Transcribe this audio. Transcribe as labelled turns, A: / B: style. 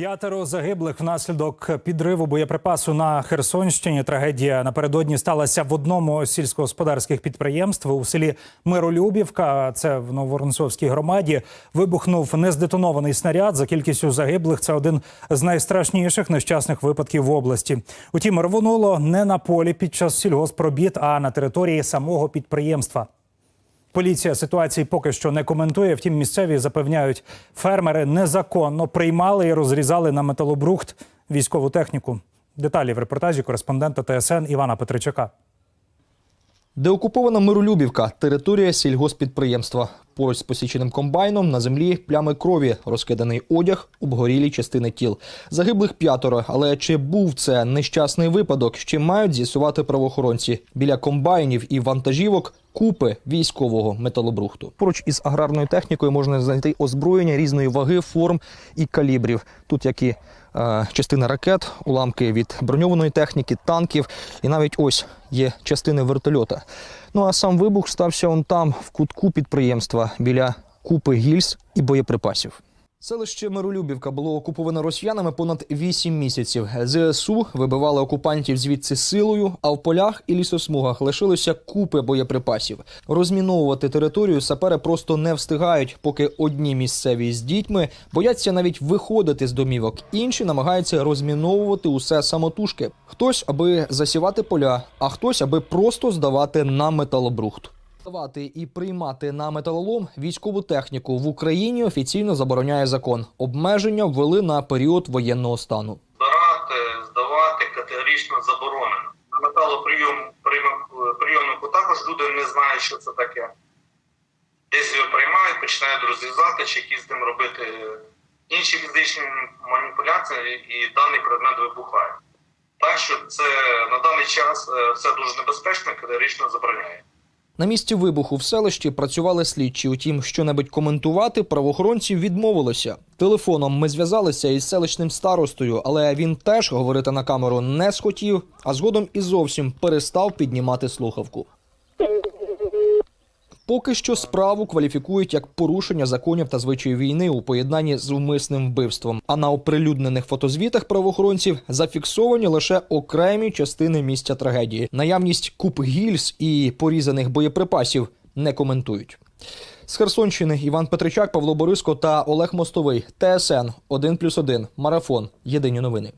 A: П'ятеро загиблих внаслідок підриву боєприпасу на Херсонщині. Трагедія напередодні сталася в одному з сільськогосподарських підприємств у селі Миролюбівка. Це в Новоронцовській громаді. Вибухнув нездетонований снаряд. За кількістю загиблих це один з найстрашніших нещасних випадків в області. Утім, рвонуло не на полі під час сільгоспробіт, а на території самого підприємства. Поліція ситуації поки що не коментує. Втім, місцеві запевняють, фермери незаконно приймали і розрізали на металобрухт військову техніку. Деталі в репортажі кореспондента ТСН Івана Петричака.
B: Деокупована Миролюбівка – територія сільгоспідприємства. Поруч з посіченим комбайном на землі плями крові, розкиданий одяг, обгорілі частини тіл. Загиблих п'ятеро, але чи був це нещасний випадок, ще мають з'ясувати правоохоронці. Біля комбайнів і вантажівок купи військового металобрухту. Поруч із аграрною технікою можна знайти озброєння різної ваги, форм і калібрів. Тут як і е, частина ракет, уламки від броньованої техніки, танків, і навіть ось є частини вертольота. Ну а сам вибух стався он там, в кутку підприємства, біля купи гільз і боєприпасів. Селище Миролюбівка було окуповане росіянами понад 8 місяців. ЗСУ вибивали окупантів звідси силою, а в полях і лісосмугах лишилося купи боєприпасів. Розміновувати територію сапери просто не встигають, поки одні місцеві з дітьми бояться навіть виходити з домівок, інші намагаються розміновувати усе самотужки. Хтось аби засівати поля, а хтось аби просто здавати на металобрухт. Здавати і приймати на металолом військову техніку в Україні офіційно забороняє закон. Обмеження ввели на період воєнного стану.
C: збирати, здавати категорично заборонено. На металоприйом прийомнику також люди не знають, що це таке. Десь його приймають, починають розрізати чи якісь з ним робити інші фізичні маніпуляції, і даний предмет вибухає. Так що це на даний час е, все дуже небезпечно, категорично забороняє.
B: На місці вибуху в селищі працювали слідчі. Утім, що-небудь коментувати правоохоронці відмовилися. Телефоном ми зв'язалися із селищним старостою, але він теж говорити на камеру не схотів, а згодом і зовсім перестав піднімати слухавку. Поки що справу кваліфікують як порушення законів та звичаїв війни у поєднанні з умисним вбивством. А на оприлюднених фотозвітах правоохоронців зафіксовані лише окремі частини місця трагедії. Наявність куп гільз і порізаних боєприпасів не коментують. З Херсонщини Іван Петричак, Павло Бориско та Олег Мостовий. ТСН 1+,1. Марафон. Єдині новини.